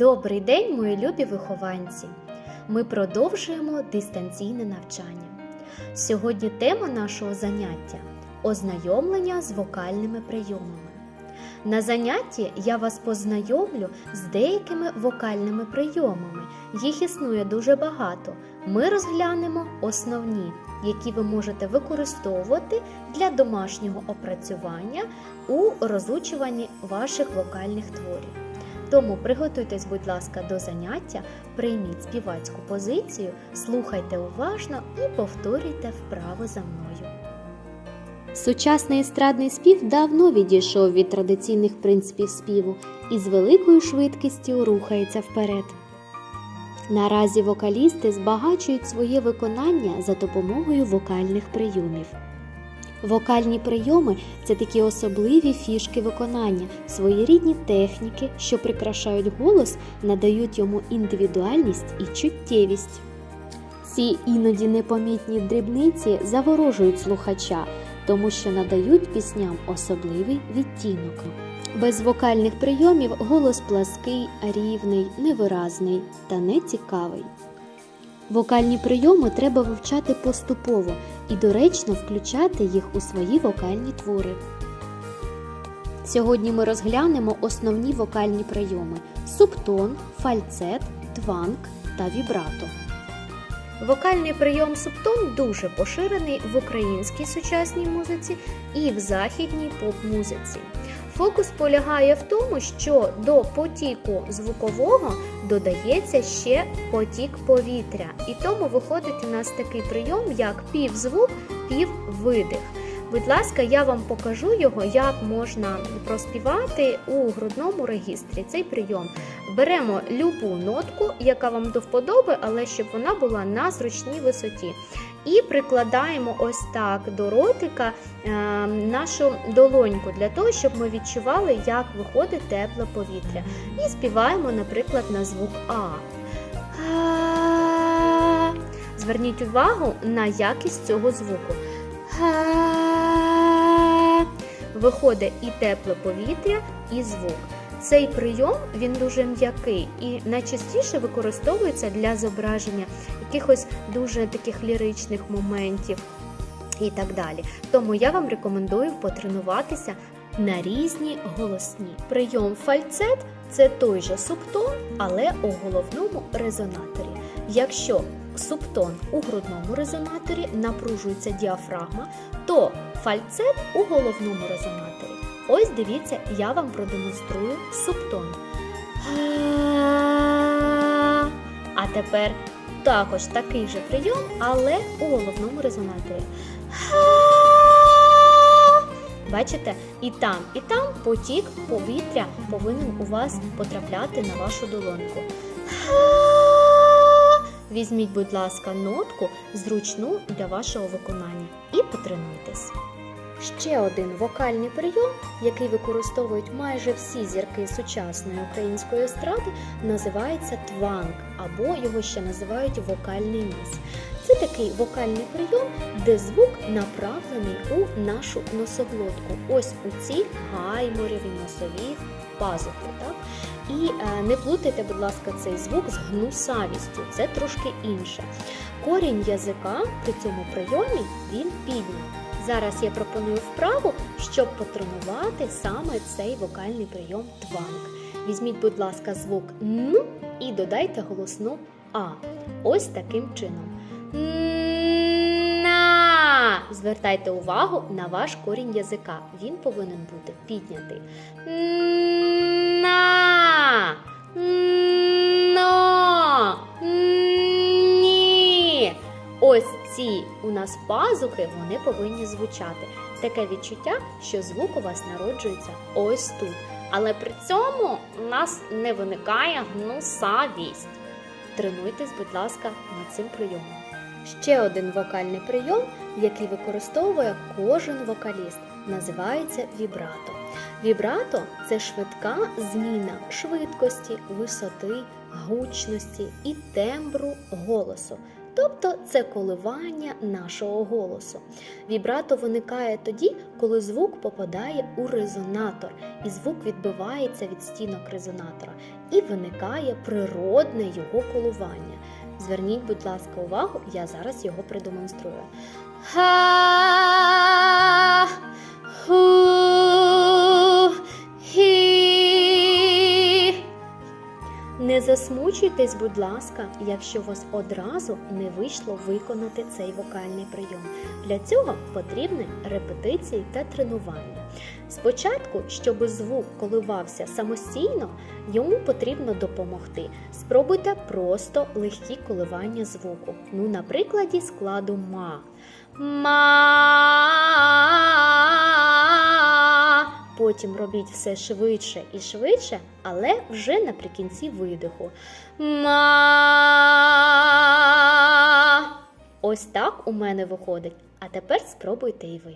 Добрий день, мої любі вихованці! Ми продовжуємо дистанційне навчання. Сьогодні тема нашого заняття ознайомлення з вокальними прийомами. На занятті я вас познайомлю з деякими вокальними прийомами. Їх існує дуже багато. Ми розглянемо основні, які ви можете використовувати для домашнього опрацювання у розучуванні ваших вокальних творів. Тому приготуйтесь, будь ласка, до заняття, прийміть співацьку позицію, слухайте уважно і повторюйте вправо за мною. Сучасний естрадний спів давно відійшов від традиційних принципів співу і з великою швидкістю рухається вперед. Наразі вокалісти збагачують своє виконання за допомогою вокальних прийомів. Вокальні прийоми це такі особливі фішки виконання, своєрідні техніки, що прикрашають голос, надають йому індивідуальність і чуттєвість. Ці іноді непомітні дрібниці заворожують слухача, тому що надають пісням особливий відтінок. Без вокальних прийомів голос плаский, рівний, невиразний та нецікавий. Вокальні прийоми треба вивчати поступово і доречно включати їх у свої вокальні твори. Сьогодні ми розглянемо основні вокальні прийоми: субтон, фальцет, тванг та вібрато. Вокальний прийом субтон дуже поширений в українській сучасній музиці і в західній поп-музиці. Фокус полягає в тому, що до потіку звукового додається ще потік повітря, і тому виходить у нас такий прийом, як півзвук, піввидих. Будь ласка, я вам покажу його, як можна проспівати у грудному регістрі цей прийом. Беремо любу нотку, яка вам до вподоби, але щоб вона була на зручній висоті. І прикладаємо ось так до ротика е, нашу долоньку для того, щоб ми відчували, як виходить тепле повітря. І співаємо, наприклад, на звук А. Зверніть увагу на якість цього звуку. Виходить і тепле повітря, і звук. Цей прийом він дуже м'який і найчастіше використовується для зображення якихось дуже таких ліричних моментів і так далі. Тому я вам рекомендую потренуватися на різні голосні. Прийом фальцет це той же субтон, але у головному резонаторі. Якщо субтон у грудному резонаторі напружується діафрагма, то фальцет у головному резонаторі. Ось дивіться, я вам продемонструю субтон. А тепер також такий же прийом, але у головному резонаторі. Бачите, і там, і там потік повітря повинен у вас потрапляти на вашу долоньку. Візьміть, будь ласка, нотку зручну для вашого виконання і потренуйтесь. Ще один вокальний прийом, який використовують майже всі зірки сучасної української естради, називається тванг, або його ще називають вокальний ніс. Це такий вокальний прийом, де звук направлений у нашу носоглотку. Ось у ці гаймореві носові пазухи. Так? І е, не плутайте, будь ласка, цей звук з гнусавістю, це трошки інше. Корінь язика при цьому прийомі він піднятий. Зараз я пропоную вправу, щоб потренувати саме цей вокальний прийом тванг. Візьміть, будь ласка, звук Н і додайте голосну А. Ось таким чином. На. Звертайте увагу на ваш корінь язика. Він повинен бути піднятий. На. Но. Ні. Ось ці у нас пазухи, вони повинні звучати. Таке відчуття, що звук у вас народжується ось тут. Але при цьому у нас не виникає гнусавість. Тренуйтесь, будь ласка, над цим прийомом. Ще один вокальний прийом, який використовує кожен вокаліст, називається вібрато. Вібрато це швидка зміна швидкості, висоти, гучності і тембру голосу тобто це коливання нашого голосу. Вібрато виникає тоді, коли звук попадає у резонатор, і звук відбивається від стінок резонатора, і виникає природне його коливання. Зверніть, будь ласка, увагу, я зараз його продемонструю. Ха, Не засмучуйтесь, будь ласка, якщо у вас одразу не вийшло виконати цей вокальний прийом. Для цього потрібні репетиції та тренування. Спочатку, щоб звук коливався самостійно, йому потрібно допомогти. Спробуйте просто легкі коливання звуку. Ну, на прикладі складу ма. Ма. Потім робіть все швидше і швидше, але вже наприкінці видиху. Ма. Ось так у мене виходить. А тепер спробуйте і ви.